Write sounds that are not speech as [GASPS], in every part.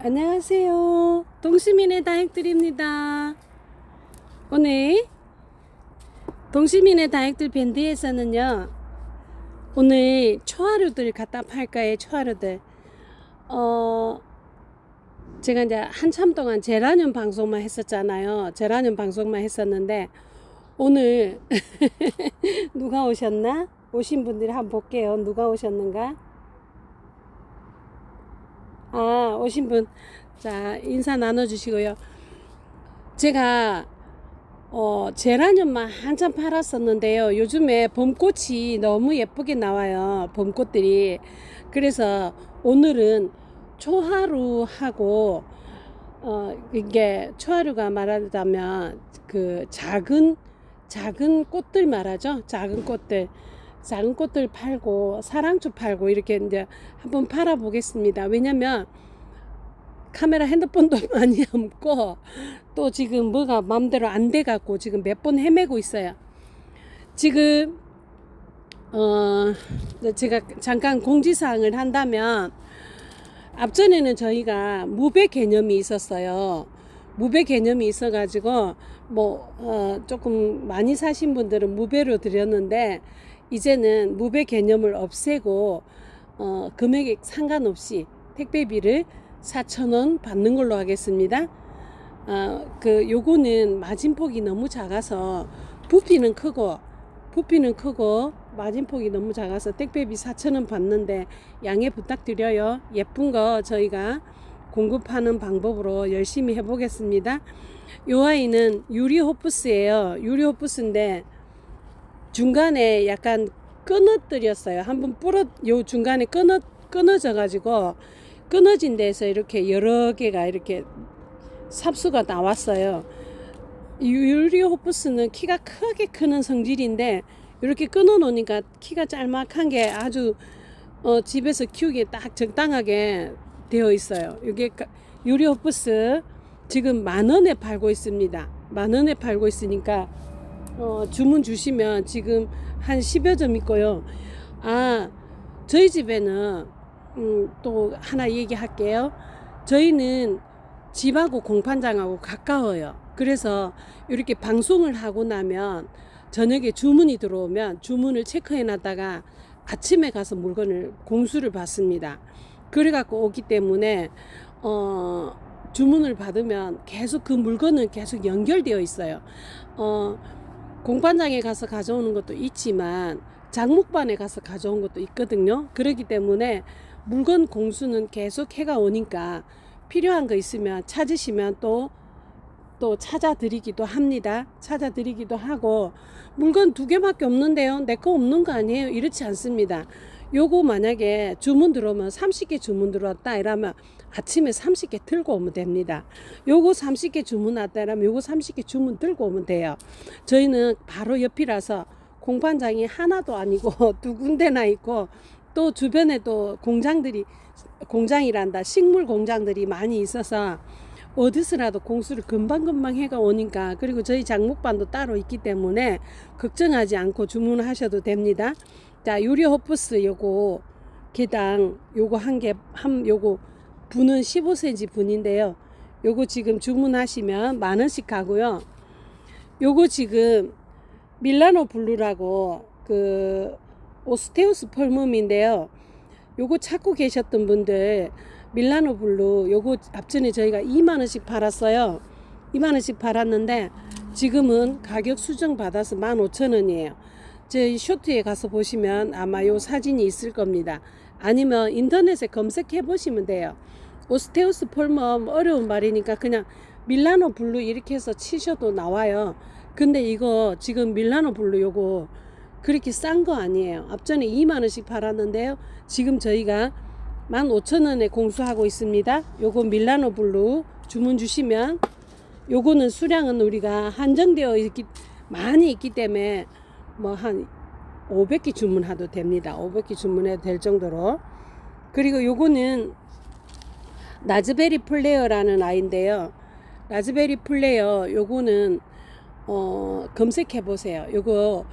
안녕하세요. 동시민의 다육들입니다. 오늘 동시민의 다육들 밴드에서는요. 오늘 초하루들 갖다 팔까요? 초하루들. 어 제가 이제 한참 동안 제라늄 방송만 했었잖아요. 제라늄 방송만 했었는데 오늘 [LAUGHS] 누가 오셨나? 오신 분들이 한번 볼게요. 누가 오셨는가? 아, 오신 분. 자, 인사 나눠주시고요. 제가, 어, 제라늄만 한참 팔았었는데요. 요즘에 봄꽃이 너무 예쁘게 나와요. 봄꽃들이. 그래서 오늘은 초하루하고, 어, 이게 초하루가 말하자면 그 작은, 작은 꽃들 말하죠. 작은 꽃들. 작은 꽃들 팔고 사랑초 팔고 이렇게 이제 한번 팔아 보겠습니다. 왜냐면 카메라 핸드폰도 [LAUGHS] 많이 없고 또 지금 뭐가 마음대로 안 돼 갖고 지금 몇 번 헤매고 있어요. 지금 어 제가 잠깐 공지사항을 한다면 앞전에는 저희가 무배 개념이 있었어요. 무배 개념이 있어가지고 뭐 어, 조금 많이 사신 분들은 무배로 드렸는데 이제는 무배 개념을 없애고 어, 금액에 상관없이 택배비를 4,000원 받는 걸로 하겠습니다. 어, 그 요거는 마진폭이 너무 작아서 부피는 크고 부피는 크고 마진폭이 너무 작아서 택배비 4,000원 받는데 양해 부탁드려요. 예쁜 거 저희가 공급하는 방법으로 열심히 해보겠습니다. 요 아이는 유리 호프스예요. 유리 호프스인데 중간에 약간 끊어뜨렸어요. 한번 뿌러 요 중간에 끊어 끊어져 가지고 끊어진 데서 이렇게 여러 개가 이렇게 삽수가 나왔어요. 유리 호프스는 키가 크게 크는 성질인데 이렇게 끊어 놓으니까 키가 짤막한 게 아주 어, 집에서 키우기에 딱 적당하게 되어 있어요. 이게 유리 호프스 지금 만 원에 팔고 있습니다. 만 원에 팔고 있으니까 어, 주문 주시면 지금 한 10여 점 있고요. 아, 저희 집에는 음, 또 하나 얘기할게요. 저희는 집하고 공판장하고 가까워요. 그래서 이렇게 방송을 하고 나면 저녁에 주문이 들어오면 주문을 체크해 놨다가 아침에 가서 물건을 공수를 받습니다. 그래갖고 오기 때문에 어, 주문을 받으면 계속 그 물건은 계속 연결되어 있어요. 어, 공판장에 가서 가져오는 것도 있지만 장목반에 가서 가져온 것도 있거든요. 그렇기 때문에 물건 공수는 계속 해가 오니까 필요한 거 있으면 찾으시면 또 또 찾아드리기도 합니다. 찾아드리기도 하고 물건 두 개밖에 없는데요. 내 거 없는 거 아니에요. 이렇지 않습니다. 요거 만약에 주문 들어오면 30개 주문 들어왔다 이러면 아침에 30개 들고 오면 됩니다. 요거 30개 주문 왔다 이러면 요거 30개 주문 들고 오면 돼요. 저희는 바로 옆이라서 공판장이 하나도 아니고 [LAUGHS] 두 군데나 있고 또 주변에 또 공장들이 공장이란다 식물 공장들이 많이 있어서 어디서라도 공수를 금방금방 해가 오니까 그리고 저희 장목반도 따로 있기 때문에 걱정하지 않고 주문하셔도 됩니다. 자 유리 호프스 요거 개당 요거 한 개 한 요거 분은 15cm 분인데요. 요거 지금 주문하시면 만 원씩 하고요. 요거 지금 밀라노 블루라고 그 오스테우스 펄뭄인데요. 요거 찾고 계셨던 분들 밀라노 블루 요거 앞전에 저희가 2만 원씩 팔았어요. 2만 원씩 팔았는데 지금은 가격 수정 받아서 15,000원이에요. 저희 쇼트에 가서 보시면 아마 요 사진이 있을 겁니다. 아니면 인터넷에 검색해 보시면 돼요. 오스테우스 폴멈 어려운 말이니까 그냥 밀라노 블루 이렇게 해서 치셔도 나와요. 근데 이거 지금 밀라노 블루 요거 그렇게 싼 거 아니에요. 앞전에 2만 원씩 팔았는데요. 지금 저희가 15,000원에 공수하고 있습니다. 요거 밀라노 블루 주문 주시면 요거는 수량은 우리가 한정되어 있기 많이 있기 때문에 뭐한 500개 주문해도 됩니다. 500개 주문해도 될 정도로. 그리고 요거는 라즈베리 플레어라는 아이인데요. 라즈베리 플레어 요거는 어 검색해 보세요. 요거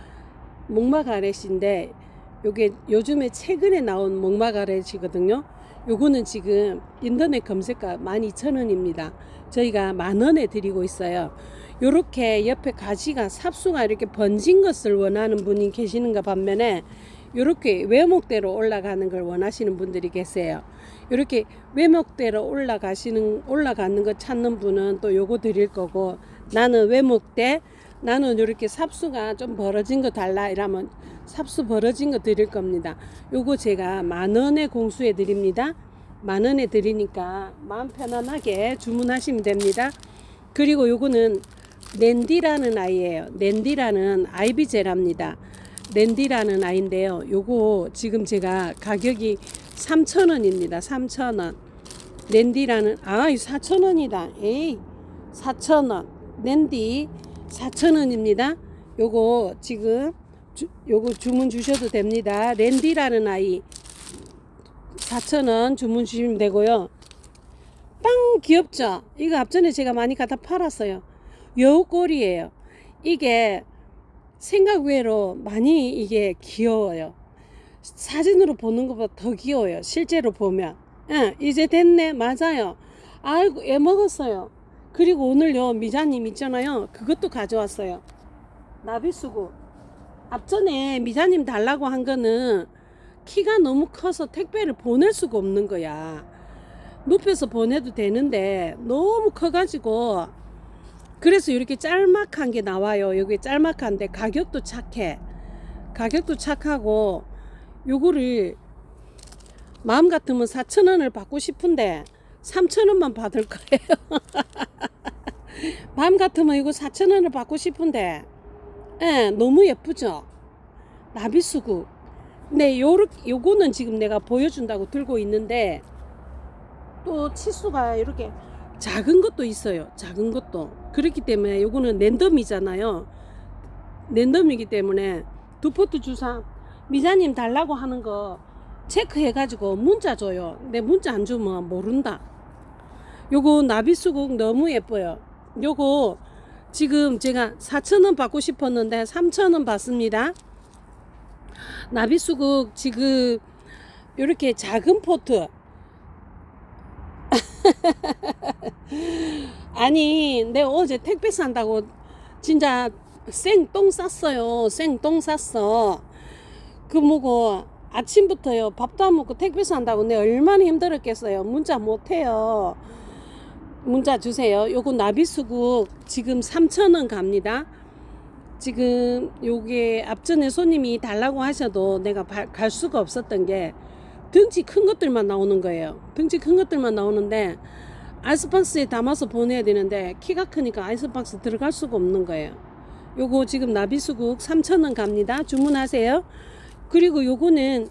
목마 가렛인데 요게 요즘에 최근에 나온 목마가렛이거든요. 요거는 지금 인터넷 검색가 12,000원입니다. 저희가 만 원에 드리고 있어요. 요렇게 옆에 가지가 삽수가 이렇게 번진 것을 원하는 분이 계시는가 반면에 요렇게 외목대로 올라가는 걸 원하시는 분들이 계세요. 이렇게 외목대로 올라가시는 올라가는 거 찾는 분은 또 요거 드릴 거고 나는 외목대 나는 이렇게 삽수가 좀 벌어진 거 달라 이러면 삽수 벌어진 거 드릴 겁니다. 요거 제가 만 원에 공수해 드립니다. 만 원에 드리니까 마음 편안하게 주문하시면 됩니다. 그리고 요거는 낸디라는 아이예요. 낸디라는 아이비제랍니다. 낸디라는 아이인데요. 요거 지금 제가 가격이 3,000원입니다. 3,000원. 낸디라는 아, 4,000원이다. 에이. 4,000원. 낸디 4,000원입니다. 요거 지금 주, 요거 주문 주셔도 됩니다. 랜디라는 아이 4,000원 주문 주시면 되고요. 빵 귀엽죠? 이거 앞전에 제가 많이 갖다 팔았어요. 여우꼬리예요. 이게 생각 외로 많이 이게 귀여워요. 사진으로 보는 것보다 더 귀여워요. 실제로 보면. 예, 이제 됐네. 맞아요. 아이고, 애 먹었어요. 그리고 오늘 요, 미자님 있잖아요. 그것도 가져왔어요. 나비수고. 앞전에 미자님 달라고 한 거는 키가 너무 커서 택배를 보낼 수가 없는 거야. 눕혀서 보내도 되는데 너무 커가지고 그래서 이렇게 짤막한 게 나와요. 여기 짤막한데 가격도 착해. 가격도 착하고 요거를 마음 같으면 4,000원을 받고 싶은데 3,000원만 받을 거예요. [LAUGHS] 마음 같으면 이거 4,000원을 받고 싶은데 예, 너무 예쁘죠? 나비수국. 네, 요, 요거는 지금 내가 보여준다고 들고 있는데 또 치수가 이렇게 작은 것도 있어요. 작은 것도. 그렇기 때문에 요거는 랜덤이잖아요. 랜덤이기 때문에 두 포트 주사 미자님 달라고 하는 거 체크해가지고 문자 줘요. 내 문자 안 주면 모른다. 요거 나비수국 너무 예뻐요. 요거 지금 제가 4,000원 받고 싶었는데 3,000원 받습니다. 나비수국 지금 이렇게 작은 포트. [LAUGHS] 아니 내가 어제 택배 산다고 진짜 생똥 쌌어요. 생똥 쌌어. 그 뭐고 아침부터요 밥도 안 먹고 택배 산다고 내가 얼마나 힘들었겠어요. 문자 못해요 문자 주세요 요거 나비수국 지금 3,000원 갑니다 지금 요게 앞전에 손님이 달라고 하셔도 내가 바- 갈 수가 없었던 게 덩치 큰 것들만 나오는 거예요. 덩치 큰 것들만 나오는데 아이스박스에 담아서 보내야 되는데 키가 크니까 아이스박스 들어갈 수가 없는 거예요. 요거 지금 나비수국 3,000원 갑니다. 주문하세요. 그리고 요거는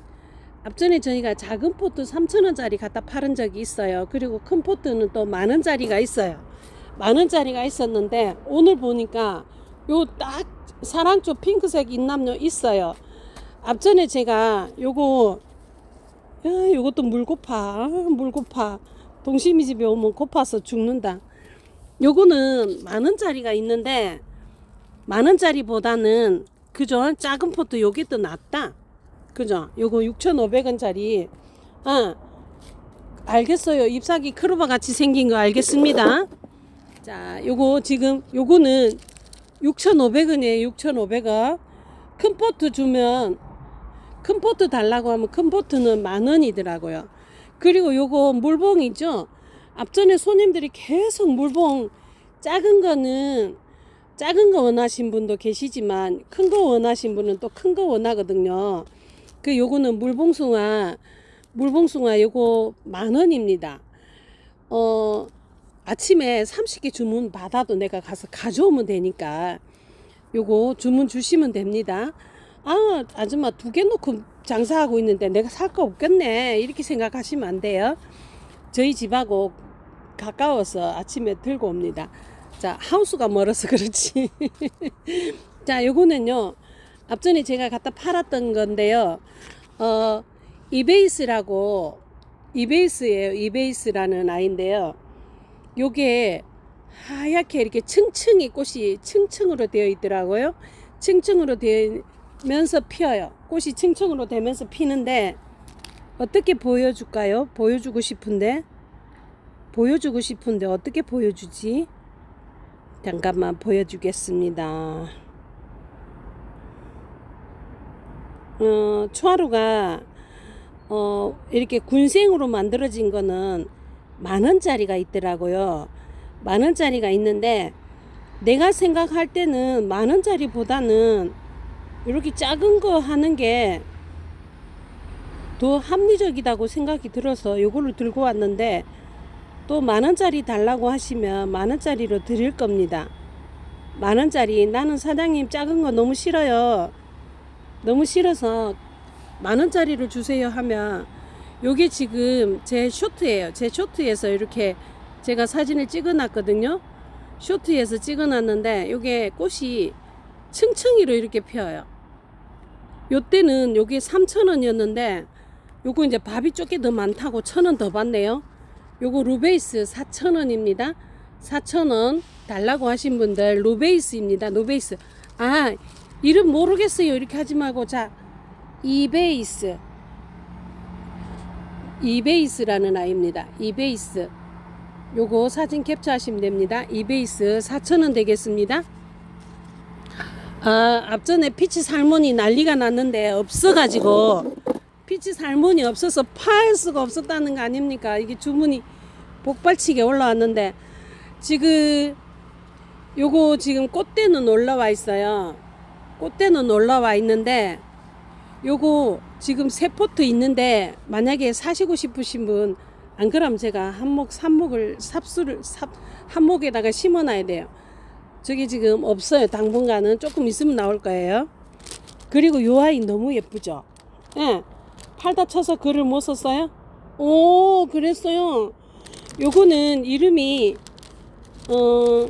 앞전에 저희가 작은 포트 3,000원짜리 갖다 팔은 적이 있어요. 그리고 큰 포트는 또 만원짜리가 있어요. 만원짜리가 있었는데 오늘 보니까 요 딱 사랑초 핑크색 인남요 있어요. 앞전에 제가 요거 야, 요것도 물 고파. 아, 물 고파. 동심이 집에 오면 고파서 죽는다. 요거는 만 원짜리가 있는데 만 원짜리보다는 그죠? 작은 포트 요게 더 낫다. 그죠? 요거 6,500원짜리. 아, 알겠어요. 잎사귀 크로바 같이 생긴 거 알겠습니다. 자, 요거 지금 요거는 6,500원이에요. 6,500원. 큰 포트 주면 큰 포트 달라고 하면 큰 포트는 만 원이더라고요. 그리고 요거 물봉이죠. 앞전에 손님들이 계속 물봉 작은 거는 작은 거 원하신 분도 계시지만 큰 거 원하신 분은 또 큰 거 원하거든요. 그 요거는 물봉숭아 물봉숭아 요거 만 원입니다. 어 아침에 30개 주문 받아도 내가 가서 가져오면 되니까 요거 주문 주시면 됩니다. 아, 아줌마 두 개 놓고 장사하고 있는데 내가 살 거 없겠네. 이렇게 생각하시면 안 돼요. 저희 집하고 가까워서 아침에 들고 옵니다. 자, 하우스가 멀어서 그렇지. [LAUGHS] 자, 요거는요. 앞전에 제가 갖다 팔았던 건데요. 어, 이베이스라고 이베이스예요. 이베이스라는 아이인데요. 요게 하얗게 이렇게 층층이 꽃이 층층으로 되어 있더라고요. 층층으로 되면서 피어요. 꽃이 층층으로 되면서 피는데 어떻게 보여줄까요? 보여주고 싶은데 보여주고 싶은데 어떻게 보여주지? 잠깐만 보여주겠습니다. 어, 초하루가 어, 이렇게 군생으로 만들어진 거는 만 원짜리가 있더라고요. 만 원짜리가 있는데 내가 생각할 때는 만 원짜리보다는 이렇게 작은 거 하는 게 더 합리적이다고 생각이 들어서 이걸로 들고 왔는데 또 만 원짜리 달라고 하시면 만 원짜리로 드릴 겁니다. 만 원짜리 나는 사장님 작은 거 너무 싫어요. 너무 싫어서 만 원짜리를 주세요 하면 요게 지금 제 쇼트예요. 제 쇼트에서 이렇게 제가 사진을 찍어 놨거든요. 쇼트에서 찍어 놨는데 요게 꽃이 층층이로 이렇게 피어요. 요때는 요게 3,000원이었는데 요거 이제 밥이 쪼개 더 많다고 1,000원 더 받네요. 요거 루베이스 4,000원입니다. 4,000원 달라고 하신 분들 루베이스입니다. 루베이스. 아, 이름 모르겠어요. 이렇게 하지 말고 자, 이베이스. 이베이스라는 아이입니다. 이베이스. 요거 사진 캡처하시면 됩니다. 이베이스 4,000원 되겠습니다. 아, 앞전에 피치 살몬이 난리가 났는데 없어가지고 피치 살몬이 없어서 팔 수가 없었다는 거 아닙니까? 이게 주문이 복발치게 올라왔는데 지금 요거 지금 꽃대는 올라와 있어요. 꽃대는 올라와 있는데 요거 지금 세 포트 있는데 만약에 사시고 싶으신 분 안 그러면 제가 한목 삼목을 삽수를 삽 한목에다가 심어놔야 돼요. 저기 지금 없어요. 당분간은 조금 있으면 나올 거예요. 그리고 요 아이 너무 예쁘죠? 예. 팔다 쳐서 글을 못 썼어요? 오, 그랬어요. 요거는 이름이 어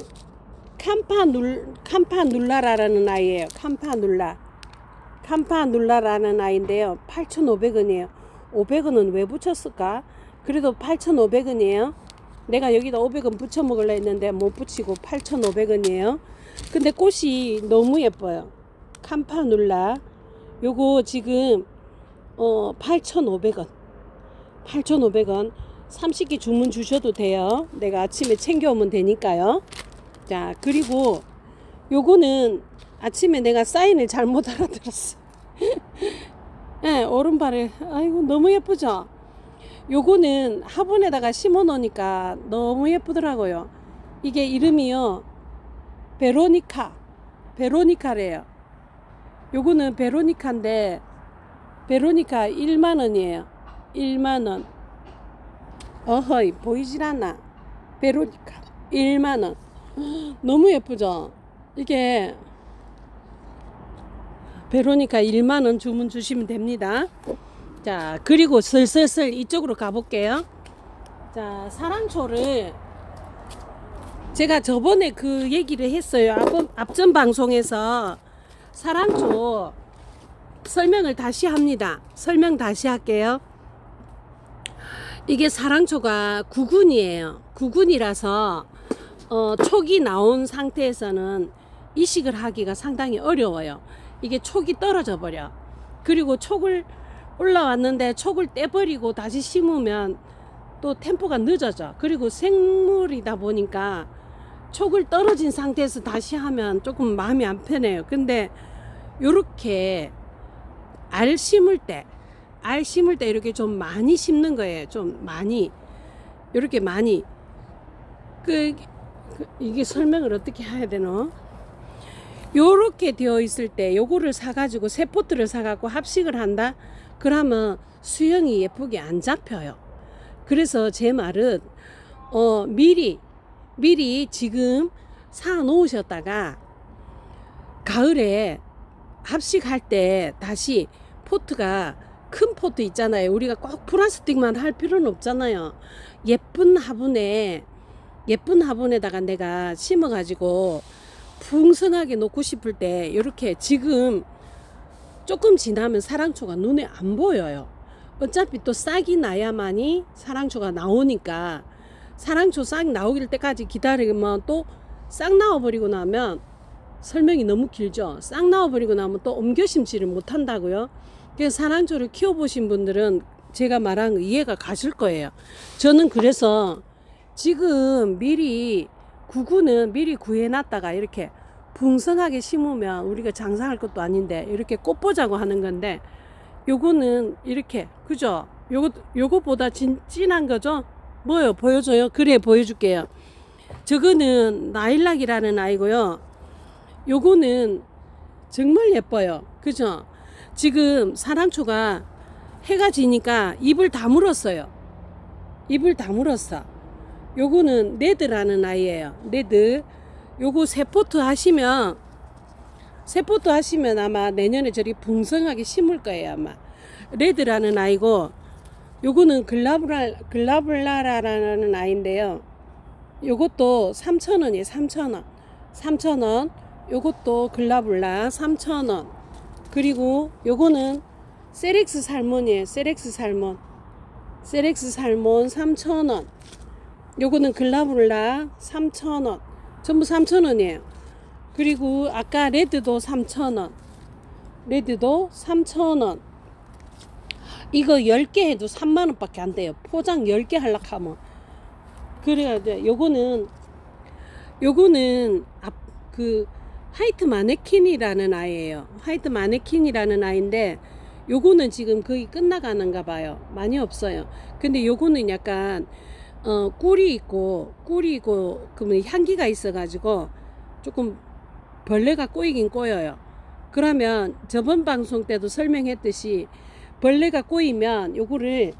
캄파눌 캄파눌라라라는 아이예요. 캄파눌라. 캄파눌라라는 아이인데요. 8,500원이에요. 500원은 왜 붙였을까? 그래도 8,500원이에요. 내가 여기다 500원 붙여 먹으려 했는데 못 붙이고 8,500원이에요. 근데 꽃이 너무 예뻐요. 캄파눌라. 요거 지금 어 8,500원. 8,500원. 30개 주문 주셔도 돼요. 내가 아침에 챙겨오면 되니까요. 자, 그리고 요거는 아침에 내가 사인을 잘못 [LAUGHS] 알아들었어. 예, 네, 오른발에 아이고 너무 예쁘죠? 요거는 화분에다가 심어 놓으니까 너무 예쁘더라고요. 이게 이름이요. 베로니카. 베로니카래요. 요거는 베로니카인데 베로니카 1만 원이에요. 1만 원. 어허이 보이질 않아. 베로니카 1만 원. 너무 예쁘죠? 이게 베로니카 1만 원 주문 주시면 됩니다. 자, 그리고 슬슬슬 이쪽으로 가볼게요. 자, 사랑초를 제가 저번에 그 얘기를 했어요. 앞, 앞전 방송에서 사랑초 설명을 다시 합니다. 설명 다시 할게요. 이게 사랑초가 구근이에요. 구근이라서 어, 촉이 나온 상태에서는 이식을 하기가 상당히 어려워요. 이게 촉이 떨어져 버려. 그리고 촉을 올라왔는데 촉을 떼버리고 다시 심으면 또 템포가 늦어져. 그리고 생물이다 보니까 촉을 떨어진 상태에서 다시 하면 조금 마음이 안 편해요. 근데 요렇게 알 심을 때, 알 심을 때 이렇게 좀 많이 심는 거예요. 좀 많이. 이렇게 많이. 그, 그 이게 설명을 어떻게 해야 되노? 요렇게 되어 있을 때 요거를 사가지고 세 포트를 사갖고 합식을 한다? 그러면 수영이 예쁘게 안 잡혀요. 그래서 제 말은 어 미리 미리 지금 사 놓으셨다가 가을에 합식할 때 다시 포트가 큰 포트 있잖아요. 우리가 꼭 플라스틱만 할 필요는 없잖아요. 예쁜 화분에 예쁜 화분에다가 내가 심어 가지고 풍성하게 놓고 싶을 때 이렇게 지금 조금 지나면 사랑초가 눈에 안 보여요. 어차피 또 싹이 나야만이 사랑초가 나오니까 사랑초 싹 나오길 때까지 기다리면 또 싹 나와버리고 나면 설명이 너무 길죠. 싹 나와버리고 나면 또 옮겨 심지를 못한다고요. 그래서 사랑초를 키워보신 분들은 제가 말한 거 이해가 가실 거예요. 저는 그래서 지금 미리 구구는 미리 구해놨다가 이렇게 풍성하게 심으면 우리가 장사할 것도 아닌데 이렇게 꽃 보자고 하는 건데 요거는 이렇게 그죠? 요거 요거보다 진, 진한 거죠? 뭐요? 보여줘요? 그래 보여줄게요. 저거는 나일락이라는 아이고요. 요거는 정말 예뻐요. 그죠? 지금 사랑초가 해가 지니까 잎을 다 물었어요. 잎을 다 물었어. 요거는 레드라는 아이예요. 레드. 요거 세포트 하시면 세포트 하시면 아마 내년에 저리 풍성하게 심을 거예요 아마. 레드라는 아이고 요거는 글라브라 글라블라라라는 아이인데요. 요것도 3,000원이에요. 3,000원. 3,000원. 요것도 글라블라 3,000원. 그리고 요거는 세렉스 살몬이에요. 세렉스 살몬. 세렉스 살몬 3,000원. 요거는 글라블라 3,000원. 전부 3,000원이에요. 그리고 아까 레드도 3,000원. 레드도 3,000원. 이거 10개 해도 3만 원 밖에 안 돼요. 포장 10개 하려고 하면. 그래야 돼. 요거는 요거는 앞 그 화이트 마네킨이라는 아이예요. 화이트 마네킨이라는 아이인데 요거는 지금 거의 끝나가는가 봐요. 많이 없어요. 근데 요거는 약간 어 꿀이 있고 꿀이 있고 그러면 향기가 있어 가지고 조금 벌레가 꼬이긴 꼬여요. 그러면 저번 방송 때도 설명했듯이 벌레가 꼬이면 요거를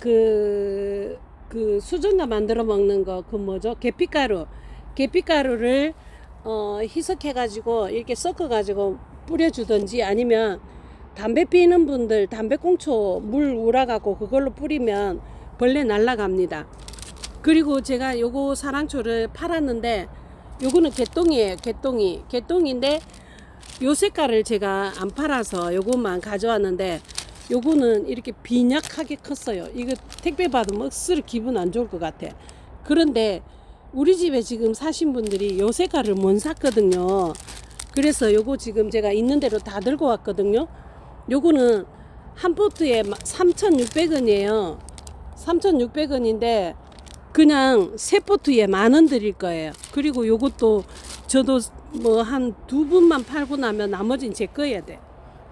그, 그 수정가 만들어 먹는 거 그 뭐죠? 계피가루. 계피가루를 어, 희석해가지고 이렇게 섞어가지고 뿌려주든지 아니면 담배 피는 분들 담배꽁초 물 우라갖고 그걸로 뿌리면 벌레 날라갑니다. 그리고 제가 요거 사랑초를 팔았는데 요거는 개똥이에요. 개똥이. 개똥인데 요 색깔을 제가 안 팔아서 요것만 가져왔는데 요거는 이렇게 빈약하게 컸어요. 이거 택배 받으면 억수로 기분 안 좋을 것 같아. 그런데 우리 집에 지금 사신 분들이 요 색깔을 못 샀거든요. 그래서 요거 지금 제가 있는 대로 다 들고 왔거든요. 요거는 한 포트에 3,600원이에요. 3,600원인데 그냥 세 포트에 만 원 드릴 거예요. 그리고 요것도 저도 뭐 한 두 분만 팔고 나면 나머지는 제 거야 돼.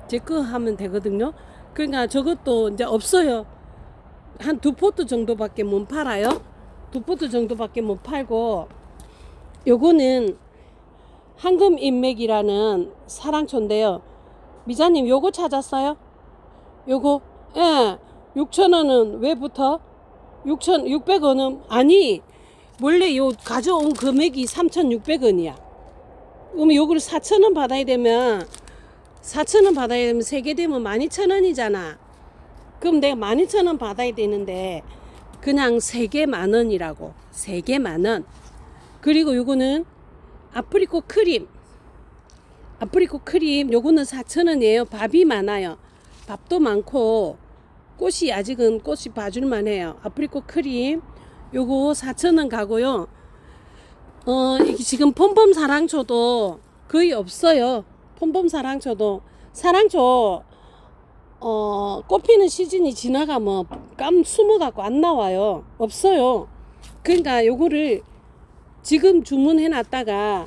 제 거 하면 되거든요. 그러니까 저것도 이제 없어요. 한 두 포트 정도밖에 못 팔아요. 두 포트 정도밖에 못 팔고 요거는 황금 인맥이라는 사랑초인데요. 미자님 요거 찾았어요? 요거 예. 6,000원은 왜 붙어? 6,000 600원은 아니 원래 요 가져온 금액이 3,600원이야. 그러면 요거를 4,000원 받아야 되면 4,000원 받아야 되면 세 개 되면 12,000원이잖아. 그럼 내가 12,000원 받아야 되는데 그냥 세 개 만 원이라고. 세 개 만 원. 그리고 요거는 아프리코 크림. 아프리코 크림 요거는 4,000원이에요. 밥이 많아요. 밥도 많고 꽃이 아직은 꽃이 봐줄만 해요. 아프리코 크림 요거 4,000원 가고요. 어, 이게 지금 폼폼 사랑초도 거의 없어요. 폼폼 사랑초도 사랑초 어, 꽃피는 시즌이 지나가면 깜 숨어갖고 안 나와요. 없어요. 그러니까 요거를 지금 주문해 놨다가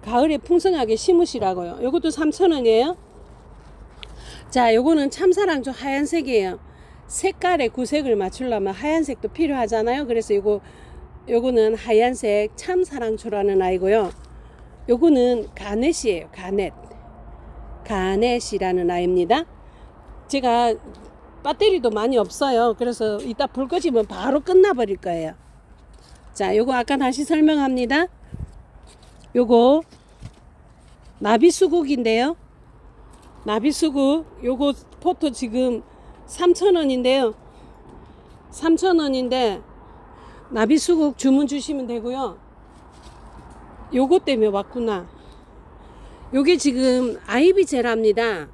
가을에 풍성하게 심으시라고요. 요것도 3,000원이에요. 자, 요거는 참사랑초 하얀색이에요. 색깔의 구색을 맞추려면 하얀색도 필요하잖아요. 그래서 요거 요거는 하얀색 참사랑초라는 아이고요. 요거는 가넷이에요. 가넷. 가넷이라는 아이입니다. 제가 배터리도 많이 없어요. 그래서 이따 불 꺼지면 바로 끝나버릴 거예요. 자, 요거 아까 다시 설명합니다. 요거 나비수국인데요. 나비수국 요거 포토 지금 3,000원인데요. 3,000원인데 나비수국 주문 주시면 되고요. 요거 때문에 왔구나. 요게 지금 아이비 제라입니다.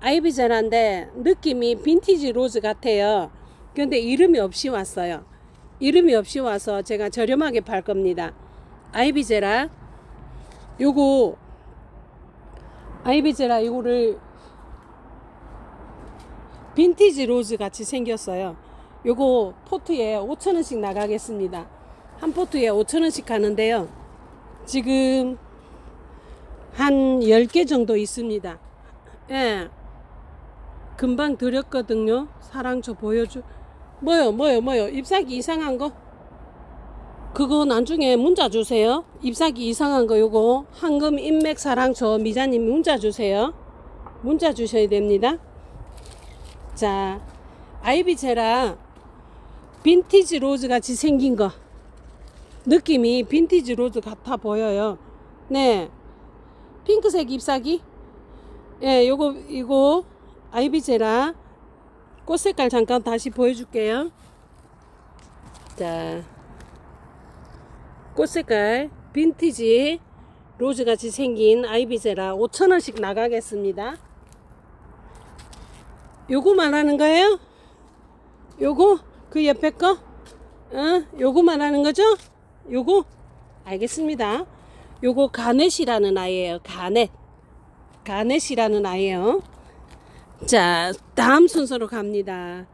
아이비 제라인데 느낌이 빈티지 로즈 같아요. 근데 이름이 없이 왔어요. 이름이 없이 와서 제가 저렴하게 팔 겁니다. 아이비 제라 요거 아이비 제라 이거를 빈티지 로즈 같이 생겼어요. 요거 포트에 5천원씩 나가겠습니다. 한 포트에 5천원씩 하는데요. 지금 한 10개 정도 있습니다. 예. 금방 드렸거든요. 사랑초 보여주. 뭐요, 뭐요, 뭐요. 잎사귀 이상한 거? 그거 나중에 문자 주세요. 잎사귀 이상한 거 요거 황금 인맥 사랑초 미자님 문자 주세요. 문자 주셔야 됩니다. 자, 아이비제라 빈티지 로즈 같이 생긴 거. 느낌이 빈티지 로즈 같아 보여요. 네. 핑크색 잎사귀. 예, 요거, 이거, 아이비제라. 꽃 색깔 잠깐 다시 보여줄게요. 자. 꽃 색깔, 빈티지, 로즈 같이 생긴 아이비제라 5천원씩 나가겠습니다. 요거 말하는 거예요? 요거? 그 옆에 거? 어? 요거 말하는 거죠? 요거? 알겠습니다. 요거 가넷이라는 아이예요. 가넷. 가넷이라는 아이예요. 자, 다음 순서로 갑니다.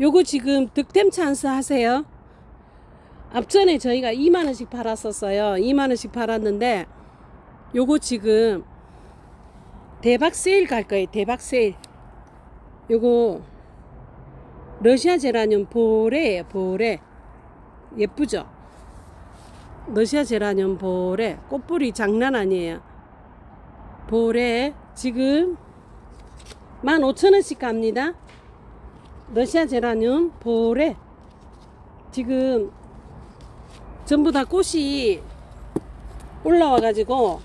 요거 지금 득템 찬스 하세요. 앞전에 저희가 2만원씩 팔았었어요. 2만원씩 팔았는데, 요거 지금 대박 세일 갈 거예요. 대박 세일. 요거 러시아 제라늄 보레예요. 보레. 예쁘죠? 러시아 제라늄 보레. 꽃뿌리 장난 아니에요. 보레 지금 15,000원씩 갑니다. 러시아 제라늄 보레. 지금 전부 다 꽃이 올라와 가지고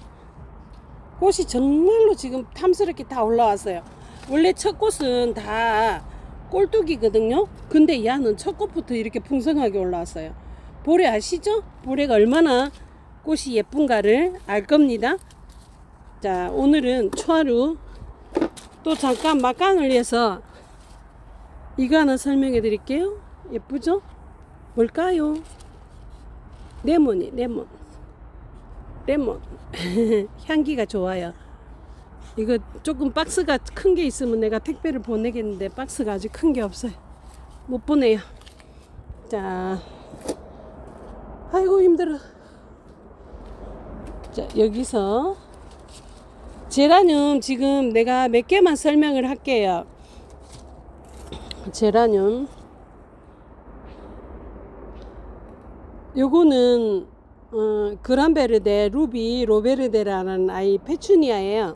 꽃이 정말로 지금 탐스럽게 다 올라왔어요. 원래 첫 꽃은 다 꼴뚜기거든요. 근데 야는 첫 꽃부터 이렇게 풍성하게 올라왔어요. 보레 아시죠? 보레가 얼마나 꽃이 예쁜가를 알 겁니다. 자, 오늘은 초하루 또 잠깐 막간을 위해서 이거 하나 설명해 드릴게요. 예쁘죠? 뭘까요? 레몬이, 레몬. 레몬. [LAUGHS] 향기가 좋아요. 이거 조금 박스가 큰 게 있으면 내가 택배를 보내겠는데 박스가 아직 큰 게 없어요. 못 보내요. 자, 아이고 힘들어. 자, 여기서 제라늄 지금 내가 몇 개만 설명을 할게요. 제라늄. 요거는 어, 그란베르데 루비 로베르데라는 아이 페추니아예요.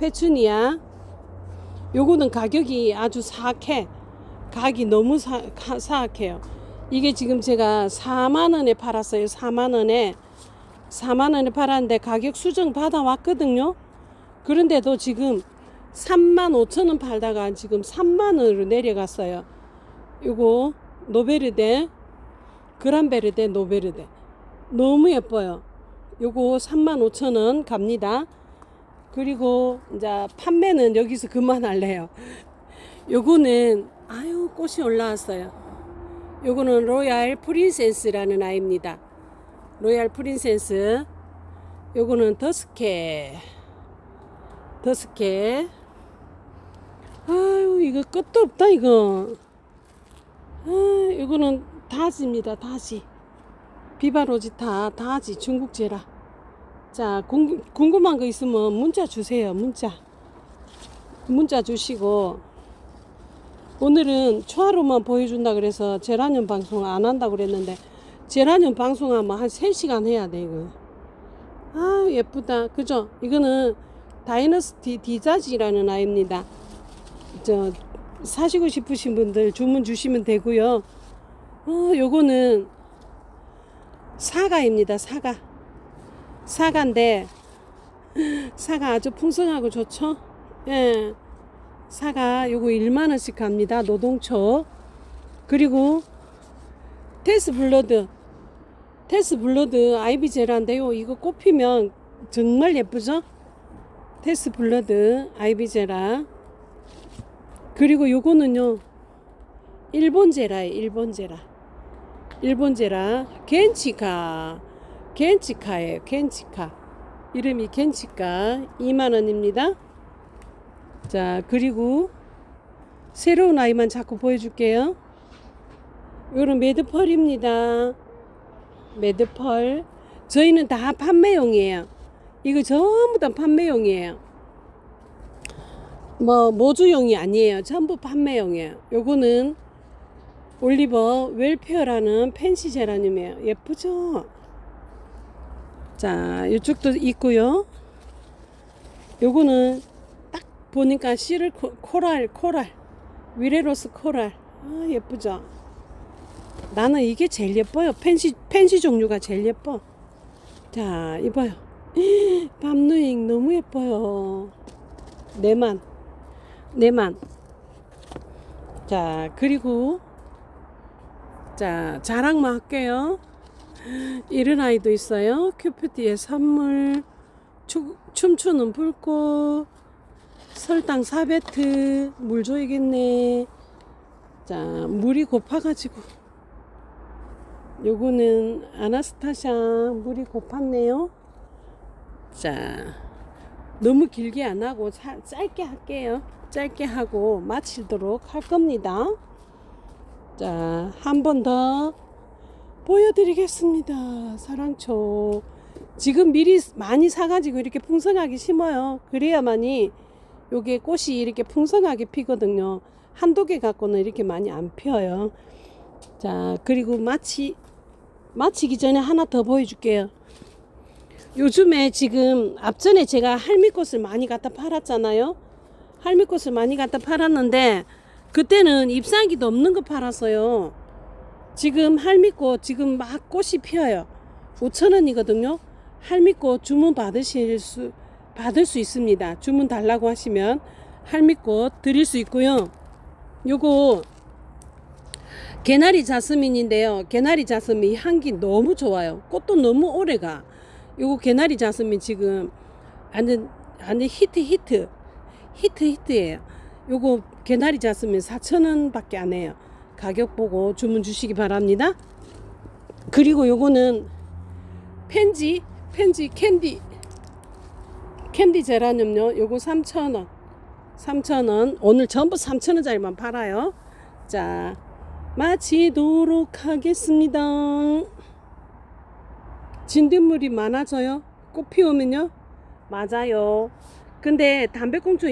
페추니아. 요거는 가격이 아주 사악해. 가격이 너무 사, 가, 사악해요. 이게 지금 제가 4만 원에 팔았어요. 4만 원에 4만 원에 팔았는데 가격 수정 받아 왔거든요. 그런데도 지금 3만 5천 원 팔다가 지금 3만 원으로 내려갔어요. 요거 노베르데 그란베르데 노베르데 너무 예뻐요. 요거 3만 5천 원 갑니다. 그리고 이제 판매는 여기서 그만할래요. 요거는 아유 꽃이 올라왔어요. 요거는 로얄 프린세스라는 아이입니다. 로얄 프린세스. 요거는 더스케. 더스케. 아유 이거 끝도 없다 이거. 아 요거는 다지입니다. 다지. 비바로지타 다지 중국제라. 자, 궁, 궁금한 거 있으면 문자 주세요. 문자. 문자 주시고 오늘은 초하루만 보여준다 그래서 제라늄 방송 안 한다고 그랬는데 제라늄 방송하면 한 3시간 해야 돼 이거. 아, 예쁘다. 그죠? 이거는 다이너스티 디자지라는 아이입니다. 저 사시고 싶으신 분들 주문 주시면 되고요. 어, 요거는 사과입니다. 사과. 사과인데 사과 아주 풍성하고 좋죠? 예. 사과 요거 1만 원씩 갑니다. 노동초. 그리고 테스 블러드. 테스 블러드 아이비제라인데요. 이거 꽃피면 정말 예쁘죠? 테스 블러드 아이비제라. 그리고 요거는요. 일본 제라예요. 일본 제라. 일본 제라. 겐치카. 겐치카예요. 겐치카. 이름이 겐치가 2만원입니다. 자, 그리고 새로운 아이만 자꾸 보여줄게요. 이거는 매드펄입니다. 매드펄. 저희는 다 판매용이에요. 이거 전부 다 판매용이에요. 뭐 모주용이 아니에요. 전부 판매용이에요. 요거는 올리버 웰페어라는 펜시 제라늄이에요. 예쁘죠? 자, 이쪽도 있고요. 요거는 딱 보니까 코- 코랄, 코랄. 위레로스 코랄. 아, 예쁘죠? 나는 이게 제일 예뻐요. 펜시, 펜시 종류가 제일 예뻐. 자, 이봐요. [GASPS] 밤누잉 너무 예뻐요. 내만. 내만. 자, 그리고 자, 자랑만 할게요. 이런 아이도 있어요. 큐피티의 선물, 추, 춤추는 불꽃, 설탕 사베트, 물 줘야겠네. 자, 물이 고파가지고. 요거는 아나스타샤, 물이 고팠네요. 자, 너무 길게 안 하고 자- 짧게 할게요. 짧게 하고 마치도록 할 겁니다. 자, 한 번 더 보여드리겠습니다. 사랑초. 지금 미리 많이 사가지고 이렇게 풍성하게 심어요. 그래야만이 요게 꽃이 이렇게 풍성하게 피거든요. 한두 개 갖고는 이렇게 많이 안 펴요. 자, 그리고 마치, 마치기 전에 하나 더 보여줄게요. 요즘에 지금 앞전에 제가 할미꽃을 많이 갖다 팔았잖아요. 할미꽃을 많이 갖다 팔았는데 그때는 잎사귀도 없는 거 팔았어요. 지금 할미꽃 지금 막 꽃이 피어요. 5천 원이거든요. 할미꽃 주문 받으실 수 받을 수 있습니다. 주문 달라고 하시면 할미꽃 드릴 수 있고요. 요거 개나리 자스민인데요. 개나리 자스민 향기 너무 좋아요. 꽃도 너무 오래가. 요거 개나리 자스민 지금 완전 완전 히트 히트 히트 히트예요. 요거 개나리 자스민 4,000원 밖에 안 해요. 가격 보고 주문 주시기 바랍니다. 그리고 요거는 펜지 펜지 캔디 캔디 제라늄요. 요거 3,000원. 3,000원. 오늘 전부 3,000원짜리만 팔아요. 자, 마치도록 하겠습니다. 진딧물이 많아져요. 꽃 피우면요. 맞아요. 근데 담배꽁초